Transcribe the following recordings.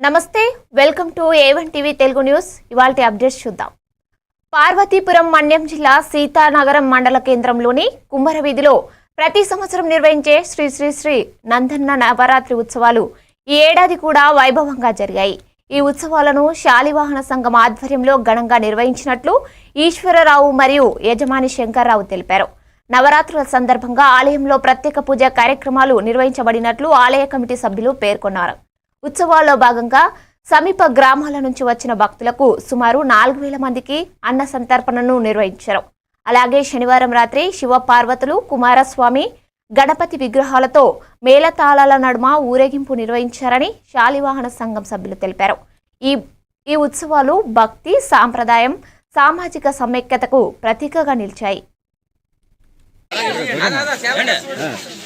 నమస్తే welcome to A one TV Telugu news. ఇవాళ updates చూద్దాం. పార్వతీపురం మన్యం జిల్లా సీతానగరం మండల కేంద్రంలోని కుమ్మర వీధిలో ప్రతి సంవత్సరం నిర్వహించే శ్రీ శ్రీ శ్రీ నందన్న నవరాత్రి ఉత్సవాలు ఈ ఏడాది కూడా వైభవంగా జరిగాయి. ఈ ఉత్సవాలను శాలివాహన సంఘం ఆధ్వర్యంలో ఘనంగా నిర్వహించినట్లు ఈశ్వరరావు మరియు యజమాని శంకర్రావు తెలిపారు. నవరాత్రుల సందర్భంగా ఆలయంలో ప్రత్యేక పూజ కార్యక్రమాలు నిర్వహించబడినట్లు ఆలయ కమిటీ సభ్యులు పేర్కొన్నారు. ఉత్సవాల్లో భాగంగా సమీప గ్రామాల నుంచి వచ్చిన భక్తులకు సుమారు నాలుగు వేల మందికి అన్న సంతర్పణను నిర్వహించారు. అలాగే శనివారం రాత్రి శివ పార్వతులు కుమారస్వామి గణపతి విగ్రహాలతో మేళతాళాల నడుమ ఊరేగింపు నిర్వహించారని శాలివాహన సంఘం సభ్యులు తెలిపారు. ఈ ఈ ఉత్సవాలు భక్తి సాంప్రదాయం సామాజిక సమైక్యతకు ప్రతీకగా నిలిచాయి.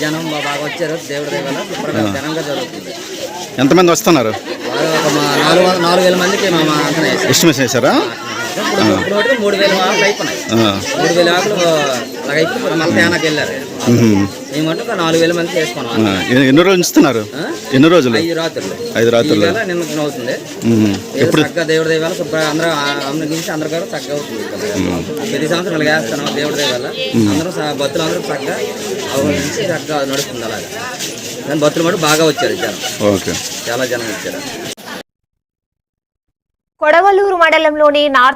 జనం బాగా వచ్చారు. దేవుడి శుభ్రంగా ఘనంగా జరుగుతుంది. ఎంతమంది వస్తున్నారు? నాలుగు వేల మందికి మా. ఎస్టిమేషన్ మటుకు మూడు వేల ఆకులు అయిపోయినాయి. మూడు వేల ఆకులు అలాగ అయిపోయి మళ్ళీ తేనాకి వెళ్ళారు. మ్మ్. మేము మటుకు నాలుగు వేల మందికి వేసుకున్నాం ఆ, ఎన్ని- రోజులు ఇస్తున్నారు ఎన్ని రోజులు? ఐదు రాత్రులు. ఐదు రాత్రులు. నిన్న అవుతుంది. ఎప్పుడు? చక్కగా దేవుడి దేవాల శుభ్రంగా అందరూ అమ్మగించి అందరు కూడా చక్కగా అవుతుంది. ప్రతి సంవత్సరం వేస్తున్నాం దేవుడి దేవాల అందరూ భక్తులు అందరూ చక్కగా చక్కగా నడుస్తుంది అలాగా కానీ భక్తులు మటు బాగా వచ్చారు జనం ఓకే. చాలా జనం వచ్చారు. కొడవలూరు మండలంలోని నార్త్